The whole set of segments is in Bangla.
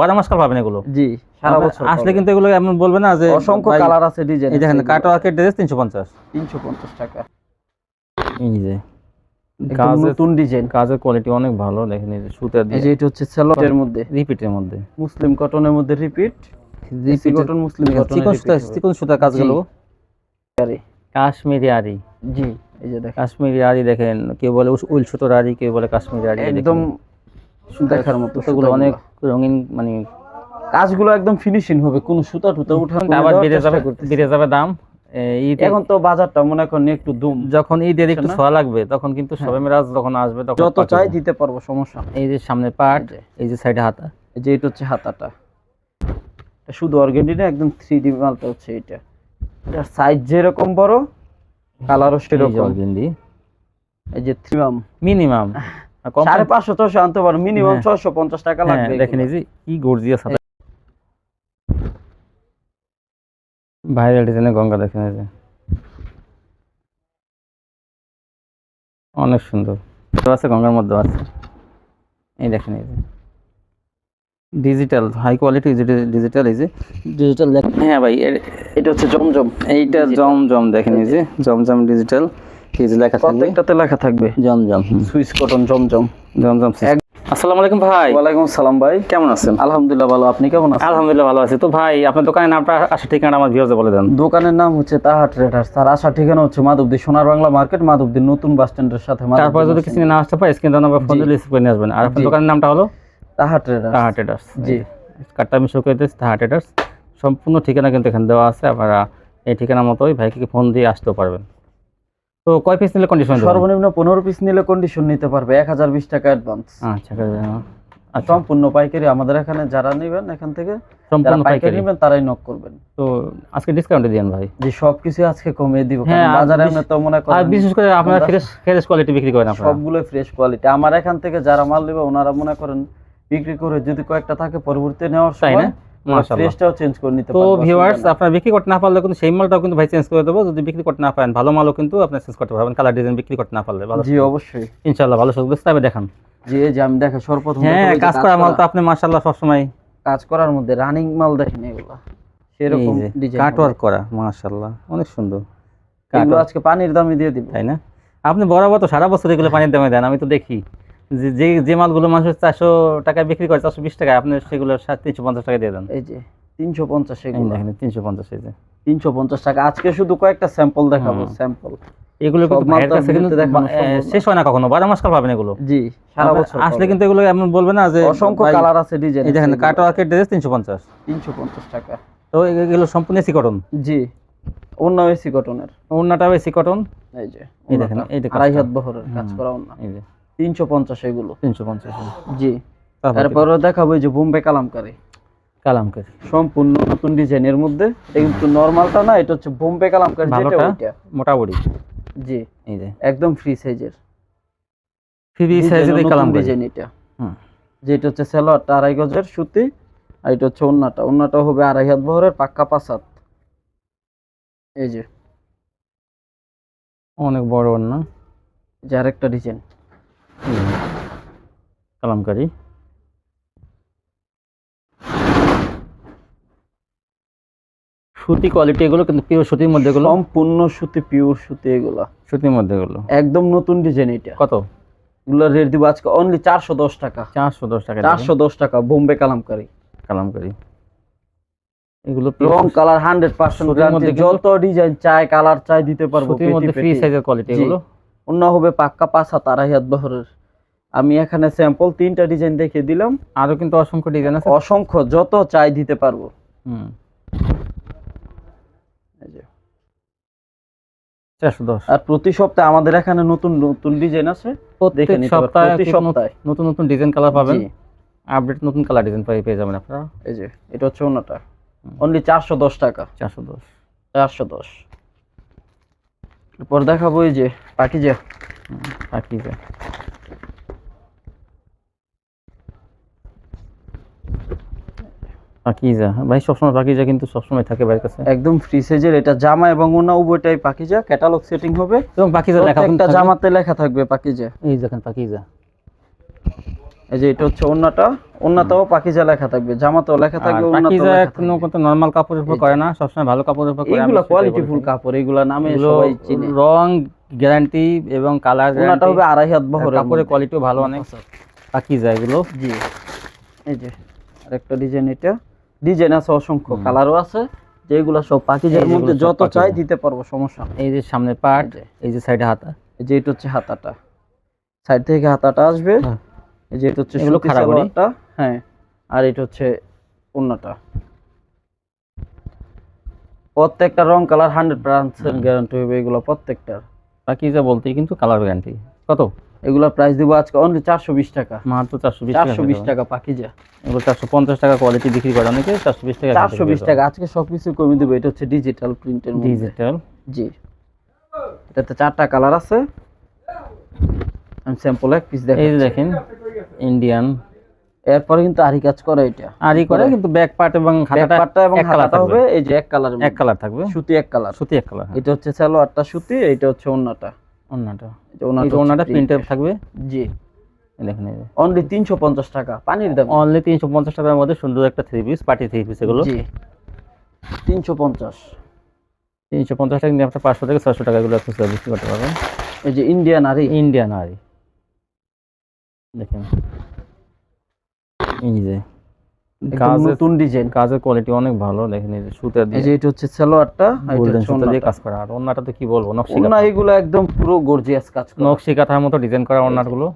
বারো মাস পাবেন এগুলো। জি সারা বছর আসলে কিন্তু এগুলো এমন বলবে না যে অসংখ্য কালার আছে ডিজাইন এই দেখেন কাটওয়ার্কের ড্রেস তিনশো পঞ্চাশ। তিনশো পঞ্চাশ টাকা। এই যে নতুন ডিজাইন কাজের কোয়ালিটি অনেক ভালো দেখেন এই যে সুতার এই যে এটা হচ্ছে সেলোটের মধ্যে। রিপিটের মধ্যে। মুসলিম কটনের মধ্যে রিপিট দেশি কটন মুসলিম কটন চিকন সুতা চিকন সুতার কাজগুলো। কাশ্মীরি আরি জি এই যে দেখেন। কাশ্মীরি আরি দেখেন কেউ বলে উল সুতোর আরি কেউ বলে কাশ্মীরি আরি একদম দেখার মতো সুতাগুলো অনেক রঙিন মানে কাজগুলো একদম ফিনিশিং হবে কোনো সুতা টুতা উঠা আবার বেড়ে যাবে বেড়ে যাবে দাম এখন তো বাজারটা মনে করেন একটু দুম। যখন ঈদের একটু ছোঁয়া লাগবে তখন কিন্তু সবে মেরাজ যখন আসবে তখন যত চাই দিতে পারব সমস্যা এই যে সামনে পাট এই যে। সাইডে হাতা। এই যে এটা হচ্ছে হাতাটা। এটা শুধু অর্গেন্ডি না একদম থ্রি ডি মালটা হচ্ছে এটা। এটার সাইজ যেরকম বড় কালারও সেরকম। organdy। এই যে থ্রিমাম মিনিমাম সাড়ে পাঁচশো ছশো আনতে পারো। মিনিমাম হ্যাঁ। পঞ্চাশ টাকা লাগবে দেখেন এই যে কি গর্জিয়াস ভাইরাল ডিজাইনের গঙ্গা দেখেন এই যে। অনেক সুন্দর। তো আছে গঙ্গার মধ্যে আছে। এই দেখেন এই যে। ডিজিটাল হাই কোয়ালিটি ডিজিটাল এই যে। ডিজিটাল হ্যাঁ ভাই এটা হচ্ছে জমজম। এইটা জমজম দেখেন এই যে। জমজম ডিজিটাল। এই যে লেখা থাকবে? প্রত্যেকটাতে লেখা থাকবে। জমজম সুইস কটন জমজম। জমজম আসসালামু আলাইকুম ভাই। ওয়ালাইকুম সালাম ভাই কেমন আছেন? আলহামদুলিল্লাহ ভালো আপনি কেমন আছেন? আলহামদুলিল্লাহ ভালো আছি। তো ভাই আপনার দোকানের নামটা আসা ঠিকানা আমার ভিউজে বলে দেন। দোকানের নাম হচ্ছে তাহা ট্রেডার্স তার আসার ঠিকানা হচ্ছে মাধবদী সোনার বাংলা মার্কেট মাধবদী নতুন বাস স্ট্যান্ডের সাথে তারপর যদি কিছু না আসতে পারে স্ক্রিন নাম্বার ফোন দিলে রিসিভ করে নিয়ে আসবেন। আর আপনার দোকানের নামটা হলো? তাহা ট্রেডার্স তাহা ট্রেডার্স জি। কার্ডটা আমি শো করে দিচ্ছি তাহা ট্রেডার্স সম্পূর্ণ ঠিকানা কিন্তু এখানে দেওয়া আছে। আপনারা এই ঠিকানা মতোই ভাইকে ফোন দিয়ে আসতেও পারবেন। তো কয় পিস নিলে কন্ডিশন সর্বনিম্ন পনেরো পিস নিলে কন্ডিশন নিতে পারবে এক হাজার বিশ টাকা অ্যাডভান্স আচ্ছা আচ্ছা। সম্পূর্ণ পাইকারি আমাদের এখানে যারা নেবেন এখান থেকে সম্পূর্ণ পাইকারি নেবেন তারাই নক করবেন। তো আজকে ডিসকাউন্টে দিন ভাই। যে সবকিছু আজকে কমিয়ে দিব হ্যাঁ, কারণ বাজারে বিশ- এমনি তো মনে আর করেন বিশেষ করে আপনারা আমরা- ফ্রেশ ফ্রেশ কোয়ালিটি বিক্রি করেন আপনারা। সবগুলো ফ্রেশ কোয়ালিটি আমার এখান থেকে যারা মাল নেবে ওনারা মনে করেন বিক্রি করে যদি কয়েকটা থাকে পরবর্তীতে নেওয়ার সময় না? সময় চেঞ্জ করে নিতে তো ভিউয়ার্স আপনারা বিক্রি করতে না পারলে কিন্তু সেই মালটাও কিন্তু ভাই চেঞ্জ করে দেবো। যদি বিক্রি করতে না পারেন ভালো মালও কিন্তু আপনি চেঞ্জ করতে পারবেন। কালার ডিজাইন বিক্রি করতে না পারলে ভালো জি অবশ্যই। ইনশাল্লাহ ভালো সুযোগ তবে দেখান। জি এই যে আমি দেখে সর্বপ্রথম হ্যাঁ দেখাবো এই যে কাজ করা মাল তো আপনি মাশাল্লাহ সবসময়। কাজ করার মধ্যে রানিং মাল দেখেন এগুলা। সেরকম ডিজাইন কাট করা মাশাল্লাহ অনেক সুন্দর। এগুলো আজকে পানির দামে দিয়ে তাই না? আপনি বরাবর তো সারা বছর এগুলো পানির দামে দেন আমি তো দেখি। যে যে মালগুলো মানুষ চারশো টাকায় বিক্রি করে চারশো বিশ টাকায় আপনি সেগুলো তিনশো পঞ্চাশ টাকা দিয়ে দেন। এই যে তিনশো পঞ্চাশ এগুলো। দেখেন তিনশো পঞ্চাশ এই যে। তিনশো পঞ্চাশ টাকা। আজকে শুধু কয়েকটা স্যাম্পল দেখাবো স্যাম্পল এগুলো কিন্তু দেখানো। শেষ হয় না কখনো বারো মাস কাল পাবেন এগুলো। জি সারা বছর আসলে কিন্তু এগুলো এমন বলবে না যে অসংখ্য কালার আছে ডিজাইন দেখেন কাট ওয়ার্কের ড্রেস তিনশো পঞ্চাশ। তিনশো পঞ্চাশ টাকা। তো এগুলো সম্পূর্ণ এসি কটন জি অন্য এসি কটনের ওড়নাটাও এসি কটন এই যে এই দেখেন, এই যে আড়াই হাত বহরের কাজ করা অন্য এই যে। তিনশো পঞ্চাশ এগুলো। তিনশো পঞ্চাশ জি। তারপরে দেখাবো যে বোম্বে কালামকারি। কালামকারি। সম্পূর্ণ নতুন ডিজাইনের মধ্যে। এটা কিন্তু নর্মালটা না এটা হচ্ছে বোম্বে কালামকারি যেটা ওইটা। মোটামুটি? জি। এই যে। একদম ফ্রি সাইজের ফ্রি সাইজের এই কালামকারি। ডিজাইন এটা। হুম। যেটা হচ্ছে সেলোয়ারটা আড়াই গজের সুতি আর এটা হচ্ছে ওন্নাটা। ওন্নাটা হবে আড়াই হাত বহরের পাক্কা পাঁচ হাত। এই যে। অনেক বড় এই যে আরেকটা ডিজাইন কালামকারি। সুতি কোয়ালিটি এগুলো কিন্তু পিওর সুতির মধ্যে এগুলো? সম্পূর্ণ সুতি পিওর সুতি এগুলা। সুতির মধ্যে এগুলো? একদম নতুন ডিজাইন এটা। কত? এগুলো রেট দিব আজকে অনলি চারশো দশ টাকা। চারশো দশ টাকা চারশো দশ টাকা বোম্বে কালামকারি। কালামকারি। এগুলো রং কালার হান্ড্রেড পার্সেন্ট যত ডিজাইন চাই কালার চাই দিতে পারব সুতির মধ্যে ফ্রি সাইজের কোয়ালিটি এগুলো? অন্য হবে পাক্কা পাঁচ হাত আড়াই হাত বহরের। আমি এখানে স্যাম্পল তিনটা ডিজাইন দেখে দিলাম। আরও কিন্তু অসংখ্য ডিজাইন আছে। অসংখ্য যত চাই দিতে পারব। হুম। আর প্রতি সপ্তাহে আমাদের এখানে নতুন নতুন ডিজাইন আছে। প্রত্যেক সপ্তাহে প্রতি সপ্তাহে। নতুন নতুন ডিজাইন কালার পাবেন। আপডেট নতুন কালার ডিজাইন পাই পেয়ে যাবেন আপনারা। এই যে এটা হচ্ছে অন্যটা। অনলি চারশো দশ টাকা। চারশো দশ। চারশো দশ। এরপর দেখাবো এই যে পাকিজা পাকিজা পাকিজা ভাই সবসময় পাকিজা কিন্তু সবসময় থাকে ভাইয়ের কাছে। একদম ফ্রি সাইজের এটা জামা এবং ওনা উভয়টাই পাকিজা ক্যাটালগ সেটিং হবে। এবং পাকিজা লেখা থাকবে। জামাতে লেখা থাকবে পাকিজা এই দেখেন পাকিজা এই যে এটা হচ্ছে ওন্নাটা ওন্নাটাও পাকিজা লেখা থাকবে জামাতেও লেখা থাকবে লেখা কোনো কত নরমাল কাপড়ের উপর করে না সবসময় ভালো কাপড়ের উপর করে আমরা কোয়ালিটি ফুল কাপড় এইগুলা নামে সবাই চিনে। রং গ্যারান্টি এবং কালার ওন্নাটা হবে আড়াই হাত বহরের কাপড়ের কোয়ালিটিও ভালো অনেক। বাকি যায় এগুলো। জি। এই যে আরেকটা ডিজাইন এটা। ডিজাইন আছে অসংখ্য কালারও আছে যেগুলো সব পাকিজার মধ্যে যত চাই দিতে পারব সমস্যা এই যে সামনে পাট এই যে। সাইডে হাতা। এই যে এটা হচ্ছে হাতাটা। সাইড থেকে হাতাটা আসবে। হ্যাঁ। যে এটা হচ্ছে এগুলো খাড়া হ্যাঁ আর এটা হচ্ছে ওন্নাটা। প্রত্যেকটা রং কালার হান্ড্রেড পার্সেন্ট গ্যারান্টি হবে এগুলো প্রত্যেকটার। বাকি যা বলতে কিন্তু কালার গ্যারান্টি কত? এগুলোর প্রাইস দিব আজকে অনলি চারশো বিশ টাকা। মাত্র চারশো বিশ চারশো বিশ টাকা পাকিজা এগুলো চারশো পঞ্চাশ টাকা কোয়ালিটি বিক্রি করে অনেকে চারশো বিশ টাকা চারশো বিশ টাকা। আজকে সবকিছু কমে দেবো। এটা হচ্ছে ডিজিটাল প্রিন্টের ডিজিটাল জি। এটাতে চারটা কালার আছে। আমি স্যাম্পল এক পিস এই দেখেন ইন্ডিয়ান এরপরে কিন্তু আরি কাজ করে এটা। আরি করে কিন্তু ব্যাক পার্ট এবং হাতাটা পার্টটা এবং হাতাটা হবে এই যে এক কালার এক কালার থাকবে। সুতি এক কালার সুতি এক কালার এটা হচ্ছে সালোয়ারটা সুতি এটা হচ্ছে ওন্নাটা অন্যটা এটা ওন্নাটা এই ওনাটা প্রিন্টার থাকবে। জি। দেখেন এই অনলি তিনশো পঞ্চাশ টাকা পানির দাম। অনলি তিনশো পঞ্চাশ টাকার মধ্যে সুন্দর একটা three piece party three piece এগুলো। জি। তিনশো পঞ্চাশ। তিনশো পঞ্চাশ টাকা নিয়ে আপনার পাঁচশো থেকে ছয়শো টাকা এগুলো খুচরা বিক্রি করতে পারবেন। এই যে ইন্ডিয়ান আরি ইন্ডিয়ান আরি দেখেন। এই যে নতুন ডিজাইন কাজের কোয়ালিটি অনেক ভালো দেখেন এই যে সুতা এই দিয়ে। যে এটা হচ্ছে সালোয়ারটা গোল্ডেন সুতা দিয়ে কাজ করা। আর ওন্নাটা তো কি বলব? নকশি ওন্না এগুলো একদম পুরো গর্জিয়াস কাজ করা। নকশি কাঁথার মতো ডিজাইন করা ওন্নাগুলো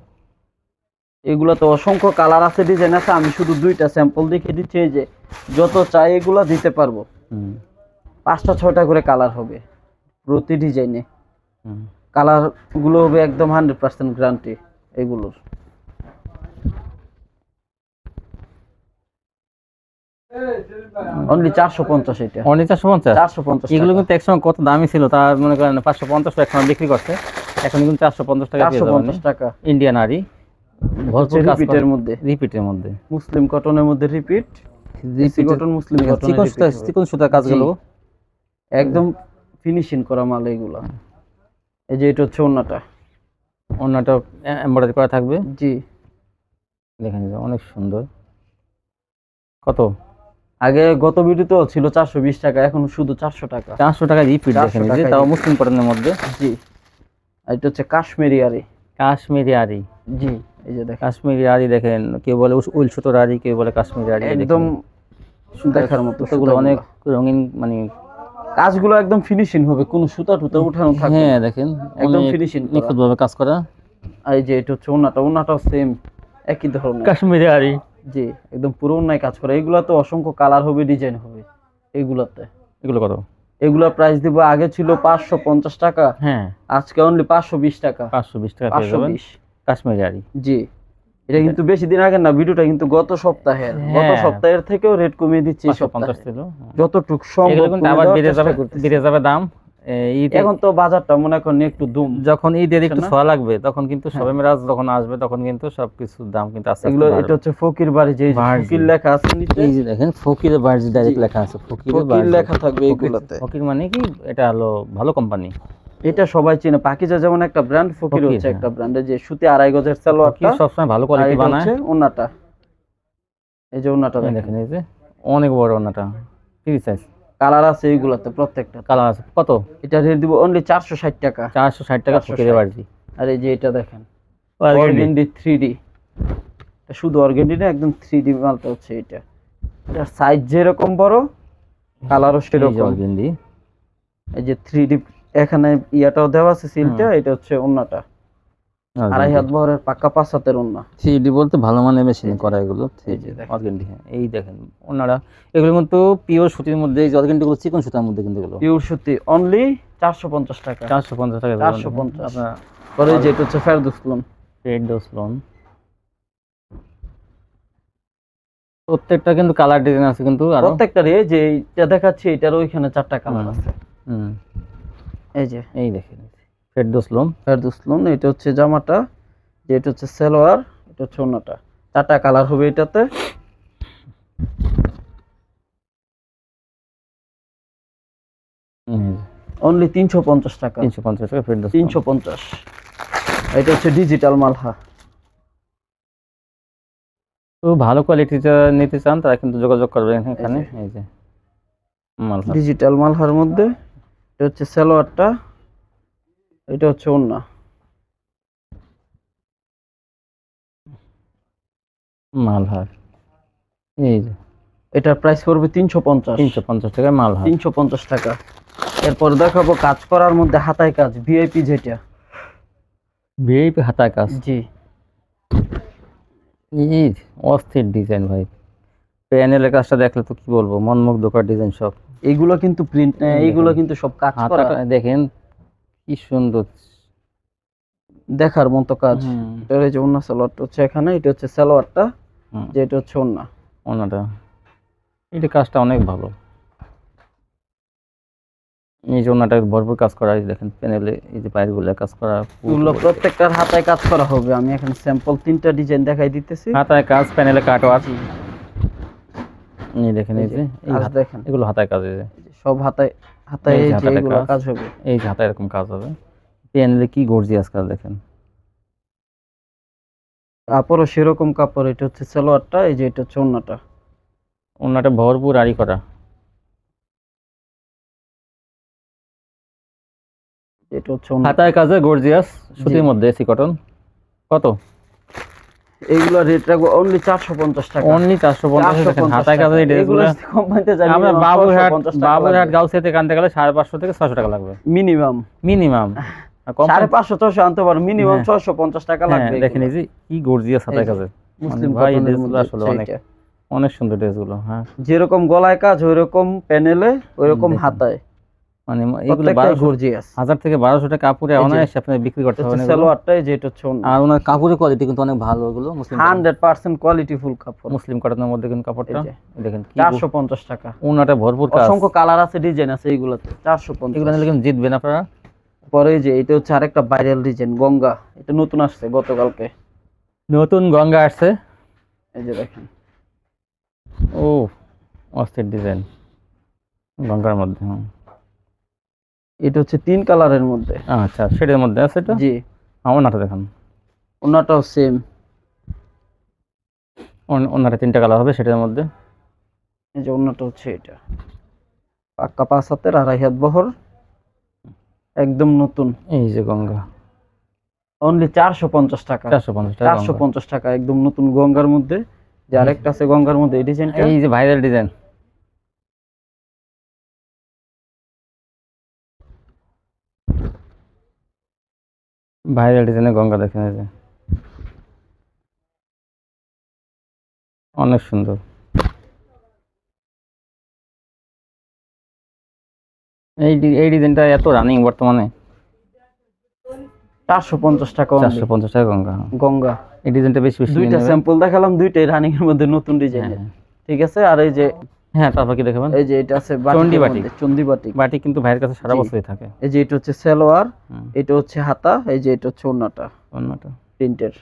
এগুলো তো অসংখ্য কালার আছে ডিজাইন আছে। আমি শুধু দুইটা স্যাম্পল দেখে দিচ্ছি এই যে যত চাই এগুলো দিতে পারব। হুম। পাঁচটা ছয়টা করে কালার হবে প্রতি ডিজাইনে কালারগুলো হবে একদম হান্ড্রেড পার্সেন্ট গ্যারান্টি এগুলোর। অনলি চারশো পঞ্চাশ এটা। অনেক চারশো পঞ্চাশ? চারশো পঞ্চাশ এগুলো কিন্তু একসময় কত দামি ছিল তার মনে করেন পাঁচশো পঞ্চাশ টাকা এখন বিক্রি করছে। এখন কিন্তু চারশো পঞ্চাশ টাকা চারশো পঞ্চাশ টাকা। ইন্ডিয়ান আরি ভরপুর রিপিটের মধ্যে। রিপিটের মধ্যে। মুসলিম কটনের মধ্যে রিপিট কটন মুসলিম কটন চিকন সুতা কাজগুলো। একদম ফিনিশিং করা মাল এগুলো। এই যে এটা হচ্ছে ওন্নাটা। অন্যটা এমব্রয়ডারি করা থাকবে? জি। দেখেন অনেক সুন্দর। কত? আগে গত ভিডিওতেও ছিল চারশো বিশ টাকা এখন শুধু চারশো টাকা। চারশো টাকা রিপিট 400 দেখেন যে তাও মুসলিম কটনের মধ্যে। জি। আর এটা হচ্ছে কাশ্মীরি আরি কাশ্মীরি আরি জি এই যে দেখেন। কাশ্মীরি আরি দেখেন কেউ বলে উল সুতোর আরি কেউ বলে কাশ্মীরি আরি একদম দেখার মতো সুতোগুলো অনেক রঙিন মানে কাজগুলো একদম ফিনিশিং হবে কোনো সুতা টুতা উঠানো থাকবে হ্যাঁ। দেখেন একদম ফিনিশিং। নিখুঁতভাবে কাজ করা। আর এই যে এটা হচ্ছে ওনাটা ওনাটাও সেম একই ধরনের। কাশ্মীরি আরি জি একদম পুরো অন্যায় কাজ করা। এগুলো তো অসংখ্য কালার হবে ডিজাইন হবে এগুলাতে। এগুলো কত? এগুলোর প্রাইস দিব আগে ছিল পাঁচশো পঞ্চাশ টাকা হ্যাঁ। আজকে অনলি পাঁচশো বিশ টাকা। পাঁচশো বিশ টাকা পাঁচশো বিশ। কাশ্মীরি আরি জি এটা কিন্তু বেশি দিন আগে না ভিডিওটা কিন্তু গত সপ্তাহের। গত হ্যাঁ। সপ্তাহের থেকেও রেট কমিয়ে দিচ্ছি। যতটুক সম্ভব আবার বেড়ে যাবে বেড়ে যাবে দাম। এখন তো বাজারটা মনে করেন একটু দুম। যখন ঈদের একটু ছোঁয়া লাগবে তখন কিন্তু সবে মেরাজ যখন আসবে তখন কিন্তু সবকিছুর দাম কিন্তু আস্তে এগুলো এটা হচ্ছে ফকির বাড়ি যে বাড়ি। ফকির লেখা আছে নিচে। এই যে দেখেন ফকিরের বার্জি ডাইরেক্ট লেখা আছে ফকির বার্জি লেখা থাকবে এগুলোতে। ফকির মানে কি? এটা হলো ভালো কোম্পানি এটা সবাই চেনে। পাকিজা যেমন একটা ব্র্যান্ড ফকির ফকির, হচ্ছে হ্যাঁ। একটা ব্র্যান্ডের যে সুতি আড়াই গজের সালোয়ারটা ফকির সবসময় ভালো কোয়ালিটি বানায়। হচ্ছে ওন্নাটা। এই যে ওন্নাটা এই দেখেন। এই যে অনেক বড় ওনাটা তিরিশ সাইজ কালার আছে এইগুলাতে প্রত্যেকটা কালার আছে। কত? এটা রেট দিব অনলি চারশো ষাট টাকা। চারশো ষাট টাকা 460 ফকিরের বার্জি আর এই যে এটা দেখেন অর্গেন্ডি থ্রি ডি শুধু অর্গেন্ডি না একদম থ্রি ডি মালটা হচ্ছে এটা। এটার সাইজ যেরকম বড় কালারও সেরকম। গেন্দি এই যে থ্রি ডি এখানে ইয়াটাও দেওয়া আছে সিলটা এটা হচ্ছে ওন্নাটা আড়াই হাত বহরের পাক্কা পাঁচ হাতের ওন্না থ্রি বলতে ভালো মানের মেশিনে করা এগুলো। অর্গেন্ডি হ্যাঁ এই দেখেন ওনারা এগুলো কিন্তু পিওর সুতির মধ্যে এই অর্গেন্ডিগুলো চিকন সুতার মধ্যে কিন্তু এগুলো। পিওর সুতি অনলি চারশো পঞ্চাশ টাকা। চারশো পঞ্চাশ টাকা 450 আপনার পরে এই যে এটা হচ্ছে লোন প্রত্যেকটা কিন্তু কালার ডিজাইন আছে কিন্তু প্রত্যেকটারই যে এটা দেখাচ্ছি এটার ওইখানে চারটা কালার আছে। হুম। এই যে। এই দেখেন। লোন ফেরদুসলন এটা হচ্ছে জামাটা যে এটা হচ্ছে সালোয়ার এটা হচ্ছে ওন্নাটা। চারটা কালার হবে এটাতে। অনলি তিনশো পঞ্চাশ টাকা। তিনশো পঞ্চাশ টাকা পেড তিনশো পঞ্চাশ। এটা হচ্ছে ডিজিটাল মালহা। তো ভালো কোয়ালিটিটা নিতে চান তারা কিন্তু যোগাযোগ করবেন এখানে। এই যে মালহার ডিজিটাল মালহার মধ্যে এটা হচ্ছে সালোয়ারটা। এটা হচ্ছে ওন্না মালহার। এই যে। এটার প্রাইস পড়বে তিনশো পঞ্চাশ। তিনশো পঞ্চাশ টাকায় মালহার। তিনশো পঞ্চাশ টাকা। এরপর দেখাবো কাজ করার মধ্যে হাতায় কাজ ভিআইপি যেটা। ভিআইপি হাতায় কাজ? জি। এই অস্থির ডিজাইন ভাই। প্যানেলের কাজটা দেখলে তো কি বলব মনমুগ্ধকর ডিজাইন সব। এইগুলো কিন্তু প্রিন্ট এইগুলো কিন্তু সব কাজ করা। দেখেন কি সুন্দর দেখার মতো কাজ। এই যে ওন্না সালোয়ারটা হচ্ছে এখানে এটা হচ্ছে সালোয়ারটা যে এটা হচ্ছে ওন্না ওনাটা এটা কাজটা অনেক ভালো। এই যে ওনাটা ভরপুর কাজ করা এই দেখেন প্যানেলে এই যে পায়েরগুলো কাজ করা এগুলো প্রত্যেকটার হাতায় কাজ করা হবে। আমি এখানে স্যাম্পল তিনটা ডিজাইন দেখাই দিতেছি। হাতায় কাজ প্যানেলে কাটও আছে এই দেখেন এই যে এই কাজ হাত- দেখেন। এগুলো হাতায় কাজ এই সব হাতায় হাতায় এই যে এগুলো কাজ। হবে? এই যে হাতায় এরকম কাজ হবে। প্যানেলে কি গর্জিয়াস কাজ দেখেন। কাপড়ও সেরকম কাপড় এটা হচ্ছে সালোয়ারটা এই যে এটা হচ্ছে ওন্নাটা। ওনাটা ভরপুর আড়ি করা। এটা হচ্ছে হাতায় কাজে গর্জিয়াস। সুতির মধ্যে এসি কটন। কত? এইগুলো রেট রাখব অনলি চারশো পঞ্চাশ টাকা। অনলি চারশো পঞ্চাশ দেখেন 450 হাতায় কাজে এগুলো কোম্পানিতে জানি আমরা বাবুরহাট বাবুরহাট গাউসিয়াতে কানতে গেলে সাড়ে পাঁচশো থেকে ছশো টাকা লাগবে। মিনিমাম মিনিমাম সাড়ে পাঁচশো ছশো আনতে পারো। মিনিমাম হ্যাঁ। ছশো পঞ্চাশ টাকা লাগবে দেখেন এই যে কি গর্জিয়াস হাতায় কাজে। মুসলিম ভাই, কটনের ড্রেসগুলো আসলে অনেক-। অনেক সুন্দর ড্রেসগুলো হ্যাঁ। যেরকম গলায় কাজ ওইরকম প্যানেলে ওইরকম। হাতায়। মানে এগুলো গর্জিয়াস হাজার থেকে বারোশো টাকা কাপড়ে অনায়াসে আপনি বিক্রি করতে পারবেন সালোয়ারটাই যে এটা হচ্ছে আর ওনার কাপড়ের কোয়ালিটি কিন্তু অনেক ভালো ওগুলো মুসলিম হান্ড্রেড পার্সেন্ট কোয়ালিটি ফুল কাপড়। মুসলিম কটনের মধ্যে কিন্তু কাপড়টা দেখেন চারশো পঞ্চাশ টাকা। ওনাটা ভরপুর অসংখ্য কালার আছে ডিজাইন আছে এইগুলোতে। চারশো পঞ্চাশ। এগুলো নিলে কিন্তু জিতবেন আপনারা। পরে যে এটা হচ্ছে আরেকটা ভাইরাল ডিজাইন গঙ্গা। এটা নতুন আসছে গতকালকে। নতুন গঙ্গা আসছে। এই যে দেখেন। ও অস্থির ডিজাইন গঙ্গার মধ্যে হুম। এটা হচ্ছে তিন কালারের মধ্যে। আচ্ছা সেটার মধ্যে আছে এটা? জি। আমার নাটা দেখান। ওনাটাও সেম ওনাটা তিনটা কালার হবে সেটার মধ্যে? এই যে ওনাটা হচ্ছে এটা। পাক্কা পাঁচ হাতের আড়াই হাত বহর। একদম নতুন। এই যে গঙ্গা। অনলি চারশো পঞ্চাশ টাকা। চারশো পঞ্চাশ টাকা চারশো। পঞ্চাশ টাকা একদম নতুন গঙ্গার মধ্যে। যে আরেকটা আছে গঙ্গার মধ্যে এই ডিজাইনটা এই যে ভাইরাল ডিজাইন ভাইরাল ডিজাইনের গঙ্গা দেখেন এই যে। অনেক সুন্দর। এই এই ডিজাইনটা এত রানিং বর্তমানে। চারশো পঞ্চাশ টাকা। চারশো পঞ্চাশ টাকা গঙ্গা। গঙ্গা। এই ডিজাইনটা বেশি বেশি দুইটা স্যাম্পল দেখালাম দুইটাই রানিং এর মধ্যে নতুন ডিজাইন ঠিক আছে? আর এই যে হ্যাঁ কি দেখাবেন এই যে এটা আছে বাটিক। মধ্যে, চণ্ডী বাটিক। বাটি কিন্তু ভাইয়ের কাছে সারা। বছরই থাকে। এই যে এটা হচ্ছে সালোয়ার এটা হচ্ছে হাতা এই যে এটা হচ্ছে ওন্নাটা। অন্যটা প্রিন্টের।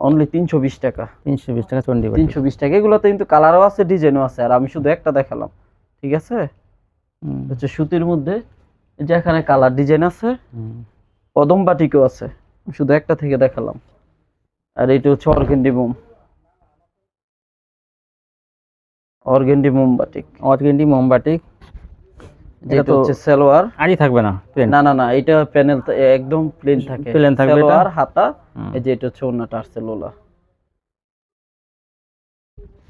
অনলি তিনশো বিশ টাকা। তিনশো বিশ টাকা চন্ডী বাটি তিনশো বিশ টাকা। এগুলোতে কিন্তু কালারও আছে ডিজাইনও আছে। আর আমি শুধু একটা দেখালাম। ঠিক আছে? হচ্ছে সুতির মধ্যে যে এখানে কালার ডিজাইন আছে। কদম বাটিকও আছে। শুধু একটা থেকে দেখালাম। আর এটা হচ্ছে অর্গেন্ডি মোম অর্গেন্ডি মোম বাটিক অর্গেন্ডি মোমবাটি যেটা হচ্ছে সালোয়ার। আরই থাকবে না না না না এটা প্যানেল একদম প্লেন থাকে। Plain থাকবে সালোয়ার হাতা এই যে এটা হচ্ছে ওন্নাটা আসছে লোলা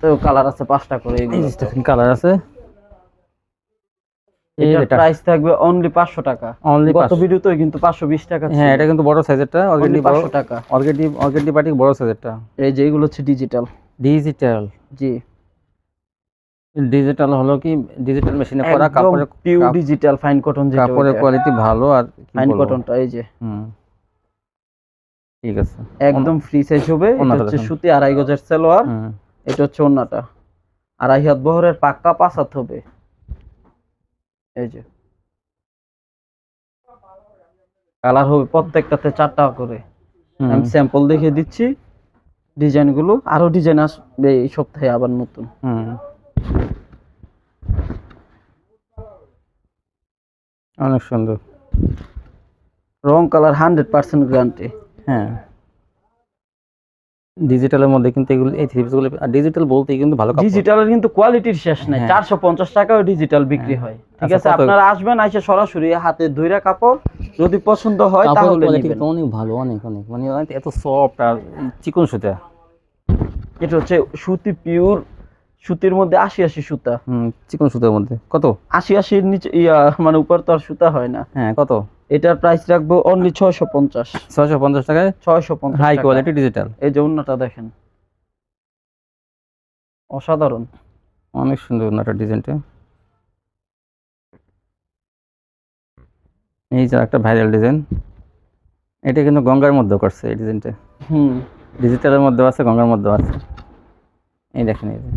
তো কালার আছে পাঁচটা করে কালার আছে। এই এটার প্রাইস থাকবে অনলি পাঁচশো টাকা। অনলি গত ভিডিওতে কিন্তু পাঁচশো বিশ টাকা ছিল। হ্যাঁ এটা কিন্তু বড় সাইজেরটা টাকা। বাটি বড় সাইজেরটা এই যে এগুলো হচ্ছে ডিজিটাল ডিজিটাল জি। ডিজিটাল হলো কি? ডিজিটাল মেশিনে করা কাপড়ের পিওর ডিজিটাল ফাইন কটন যেটা কাপড়ের কোয়ালিটি ভালো আর ফাইন কটনটা এই যে। হুম। ঠিক আছে। একদম ফ্রি সাইজ হবে। এটা হচ্ছে সুতি আড়াই গজের সালোয়ার। এটা হচ্ছে ওন্নাটা আড়াই হাত বহরের পাক্কা পাঁচ হাত হবে। এই যে। কালার হবে প্রত্যেকটাতে চারটা করে। আমি স্যাম্পল দেখে দিচ্ছি। ডিজাইনগুলো আরও ডিজাইন আসবে এই সপ্তাহে আবার নতুন। হুম। অনেক সুন্দর। রং কালার হান্ড্রেড পার্সেন্ট গ্যারান্টি। হ্যাঁ। ডিজিটালের মধ্যে কিন্তু এগুলো এই থ্রি পিসগুলো আর ডিজিটাল বলতেই কিন্তু ভালো ডিজিটালের কিন্তু কোয়ালিটির শেষ নাই। হ্যাঁ। চারশো পঞ্চাশ টাকাও ডিজিটাল বিক্রি হয়। ঠিক আচ্ছা, আছে? আপনারা আসবেন এসে সরাসরি হাতে ধইরা কাপড় যদি পছন্দ হয় তাহলে অনেক ভালো অনেক অনেক। মানে এত সফট আর চিকন সুতা। এটা হচ্ছে সুতি পিওর সুতির মধ্যে আশি আশি সুতা। হুম চিকন সুতার মধ্যে। কত? আশি আশির নিচে ইয়া মানে উপর তো আর সুতা হয় না। হ্যাঁ কত? এটার প্রাইস রাখব অনলি ছয়শো পঞ্চাশ। ছয়শো পঞ্চাশ টাকায়? ছয়শো পঞ্চাশ হাই কোয়ালিটি ডিজিটাল এই যে অন্যটা দেখেন। অসাধারণ। অনেক সুন্দর ওনাটার ডিজাইনটা এই যে একটা ভাইরাল ডিজাইন এটা কিন্তু গঙ্গার মধ্যে করছে এই ডিজাইনটা হুম। ডিজিটালের মধ্যেও আছে গঙ্গার মধ্যেও আছে। এই দেখেন এই যে।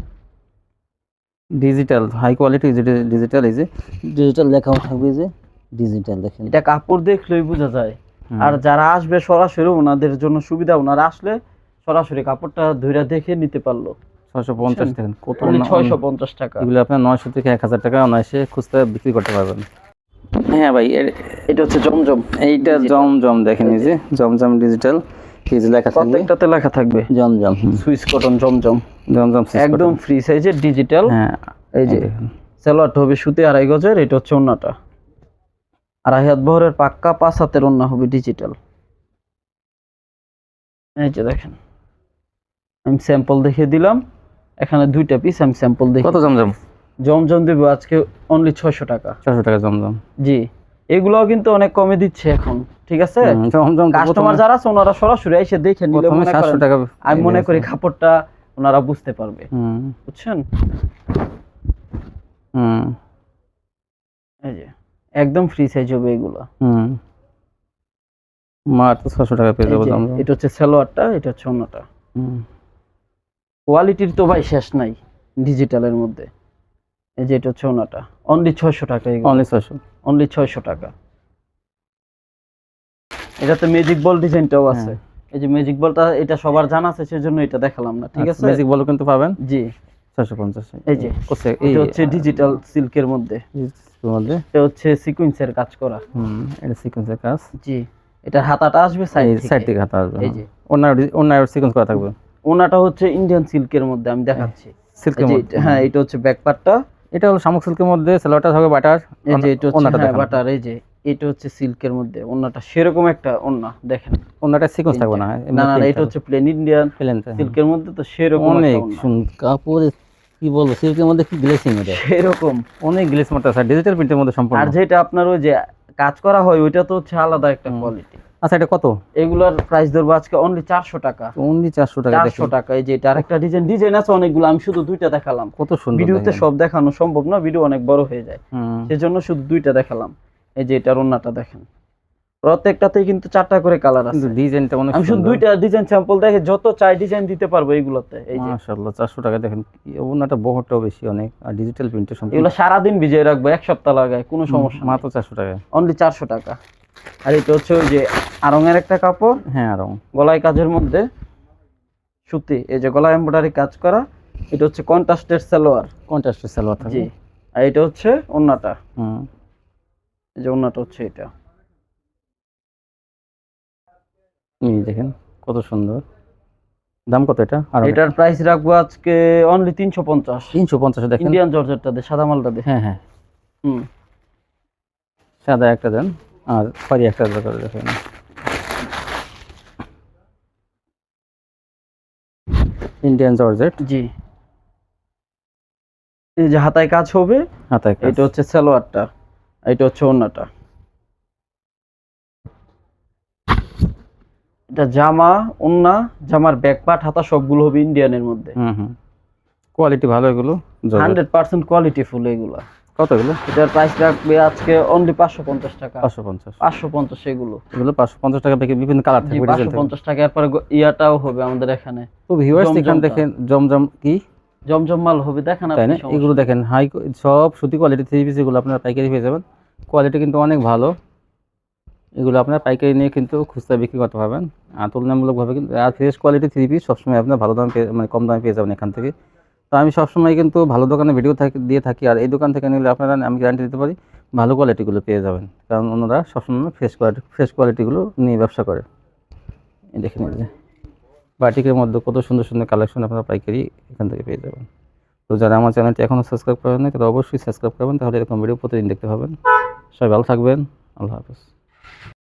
ডিজিটাল হাই কোয়ালিটি ডিজিটাল এই যে ডিজিটাল লেখাও থাকবে যে ডিজিটাল দেখেন। এটা কাপড় দেখলেই বোঝা যায়। আর যারা আসবে সরাসরি ওনাদের জন্য সুবিধা ওনারা আসলে সরাসরি কাপড়টা ধইরা দেখে নিতে পারল। ছয়শো পঞ্চাশ দেখেন কত অনলি না- ছয়শো পঞ্চাশ টাকা। এগুলো আপনার নয়শো থেকে এক হাজার টাকা অনায়াসে খুচরা বিক্রি করতে পারবেন। হ্যাঁ ভাই এটা হচ্ছে জমজম। এইটা জমজম দেখেন এই যে জমজম ডিজিটাল যে লেখা থাকবে। প্রত্যেকটাতে লেখা থাকবে। জমজম সুইস কটন জমজম। জমজম একদম ফ্রি সাইজের ডিজিটাল হ্যাঁ এই যে। হবে সুতি আড়াই গজের এটা হচ্ছে ওন্নাটা। আড়াই হাত বহরের পাক্কা পাঁচ হাতের ওন্না হবে ডিজিটাল এই যে দেখেন আমি স্যাম্পল দেখিয়ে দিলাম। এখানে দুইটা পিস আমি স্যাম্পল দেখি কত জমজম? জমজম দেবো আজকে অনলি ছয়শো টাকা। ছশো টাকা জমজম। জি। এগুলোও কিন্তু অনেক কমে দিচ্ছে এখন ঠিক আছে? কাস্টমার যারা আছে ওনারা সরাসরি এসে দেখে নিলে মনে করেন- আমি মনে করি কাপড়টা ওনারা বুঝতে পারবে। বুঝছেন? এই যে একদম ফ্রি সাইজ হবে এগুলো। মাত্র ছশো টাকা পেয়ে যাব এটা হচ্ছে সালোয়ারটা এটা হচ্ছে অন্যটা কোয়ালিটির তো ভাই শেষ নাই ডিজিটালের মধ্যে। এই যে এটা হচ্ছে ওনাটা অনলি ছয়শো টাকা অনলি ছশো অনলি ছয়শো টাকা। এটাতে ম্যাজিক বল ডিজাইনটাও আছে। হ্যাঁ। এই যে ম্যাজিক বলটা এটা সবার জানা আছে সেজন্য এটা দেখালাম না ঠিক আছে? ম্যাজিক বলও কিন্তু পাবেন? জি। ছশো পঞ্চাশ। এই যে, এটা হচ্ছে ডিজিটাল সিল্কের মধ্যে। এটা হচ্ছে সিকুয়েন্সের কাজ করা। হুম এটা সিকোয়েন্সের কাজ। জি এটার হাতাটা আসবে সাইড সাইড থেকে। হাতা আসবে এই যে। ওনার ওনার সিকোয়েন্স করা থাকবে। ওনাটা হচ্ছে ইন্ডিয়ান সিল্কের মধ্যে আমি দেখাচ্ছি। সিল্কের মধ্যে হ্যাঁ এটা হচ্ছে ব্যাক পার্টটা এটা হলো শামুক সিল্কের মধ্যে সালোয়ারটা থাকবে বাটার এই যে এটা হচ্ছে হ্যাঁ, বাটার এই যে এটা হচ্ছে সিল্কের মধ্যে ওনাটা সেরকম একটা ওন্না দেখেন। ওনাটা সিকোয়েন্স থাকবে না না না এটা হচ্ছে প্লেন ইন্ডিয়ান প্লেনটা সিল্কের মধ্যে তো সেরকম অনেক সুন্দর কাপড় কি বলব সিল্কের মধ্যে কি গ্লেসিং এটা? সেরকম। অনেক গ্লেস মারতে আছে ডিজিটাল প্রিন্টের মধ্যে সম্পূর্ণ। আর যেটা আপনার ওই যে কাজ করা হয় ওইটা তো হচ্ছে আলাদা একটা। কোয়ালিটি আচ্ছা এটা কত? এগুলোর প্রাইস ধরবো আজকে অনলি চারশো টাকা। অনলি চারশো টাকা চারশো টাকা এই যে এটা আরেকটা ডিজাইন ডিজাইন আছে অনেকগুলো আমি শুধু দুইটা দেখালাম। কত সুন্দর ভিডিওতে সব দেখানো সম্ভব না ভিডিও অনেক বড় হয়ে যায়। সেজন্য শুধু দুইটা দেখালাম। এই যে এটার অন্যটা দেখেন। প্রত্যেকটাতেই কিন্তু চারটা করে কালার আছে। ডিজাইনটা অনেক আমি শুধু দুইটা ডিজাইন স্যাম্পল দেখে যত চাই ডিজাইন দিতে পারব এইগুলোতে। এই যে মাশাআল্লাহ চারশো টাকা দেখেন। ওনাটা বহরটাও বেশি অনেক আর ডিজিটাল প্রিন্টের সম্পূর্ণ। এগুলো সারাদিন ভিজিয়ে রাখব এক সপ্তাহ লাগায় কোনো সমস্যা মাত্র চারশো টাকা অনলি চারশো টাকা। আর এটা হচ্ছে ওই যে আরঙের একটা কাপড়। হ্যাঁ আরও গলায় কাজের মধ্যে। সুতি এই যে গলায় এমব্রয়ডারি কাজ করা। এটা হচ্ছে কন্ট্রাস্টের সালোয়ার। কন্ট্রাস্টের সালোয়ার জি আর এটা হচ্ছে ওন্নাটা। হুম। এই যে ওন্নাটা হচ্ছে এটা। এই দেখেন কত সুন্দর। দাম কত এটা? আর এটার প্রাইস রাখব আজকে অনলি তিনশো পঞ্চাশ। তিনশো পঞ্চাশে দেখেন। ইন্ডিয়ান জর্জেটটা দে সাদা মালটা দে হ্যাঁ হ্যাঁ। হুম। সাদা একটা দেন। আর খয়রি একটা করে দেখেন। ইন্ডিয়ান জর্জেট জি। এই যে হাতায় কাজ হবে হাতায় কাজ। এটা হচ্ছে সালোয়ারটা এটা হচ্ছে ওন্নাটা। এটা জামা ওন্না জামার ব্যাক পার্ট হাতা সবগুলো হবে ইন্ডিয়ানের মধ্যে। হুম হুম। কোয়ালিটি ভালো এগুলো হান্ড্রেড পার্সেন্ট কোয়ালিটি ফুল এগুলো। কত এগুলো এটার প্রাইস রাখবে আজকে অনলি পাঁচশো পঞ্চাশ টাকা। পাঁচশো পঞ্চাশ। পাঁচশো পঞ্চাশ এগুলো। এগুলো পাঁচশো পঞ্চাশ টাকা থেকে বিভিন্ন কালার থাকবে পাঁচশো পঞ্চাশ টাকা এরপরে ইয়াটাও হবে আমাদের এখানে। তো ভিউয়ার্স এখান দেখেন জমজম কি? জমজম মাল হবে দেখেন আপনি এগুলো দেখেন হাই সব সুতি কোয়ালিটি থ্রি পিস এগুলো আপনারা পাইকারি পেয়ে যাবেন। কোয়ালিটি কিন্তু অনেক ভালো। এগুলো আপনার পাইকারি নিয়ে কিন্তু খুচরা বিক্রি করতে পারবেন। আর তুলনামূলকভাবে কিন্তু আর ফ্রেশ কোয়ালিটি থ্রি পিস সবসময় আপনার ভালো দাম মানে কম দামে পেয়ে যাবেন এখান থেকে। তো আমি সবসময় কিন্তু ভালো দোকানে ভিডিও থাকি, দিয়ে থাকি। আর এই দোকান থেকে নিলে আপনারা আমি গ্যারান্টি দিতে পারি ভালো কোয়ালিটিগুলো পেয়ে যাবেন। কারণ ওনারা সবসময় ফ্রেশ কোয়ালিটি ফ্রেশ কোয়ালিটিগুলো নিয়ে ব্যবসা করে। দেখে নিন যে। বাটিকের মধ্যে কত সুন্দর সুন্দর কালেকশন আপনারা পাইকারি এখান থেকে পেয়ে যাবেন। তো যারা আমার চ্যানেলটি এখনও সাবস্ক্রাইব করেন না তারা অবশ্যই সাবস্ক্রাইব করবেন। তাহলে এরকম ভিডিও প্রতিদিন দেখতে পাবেন। সবাই ভালো থাকবেন। আল্লাহ হাফেজ।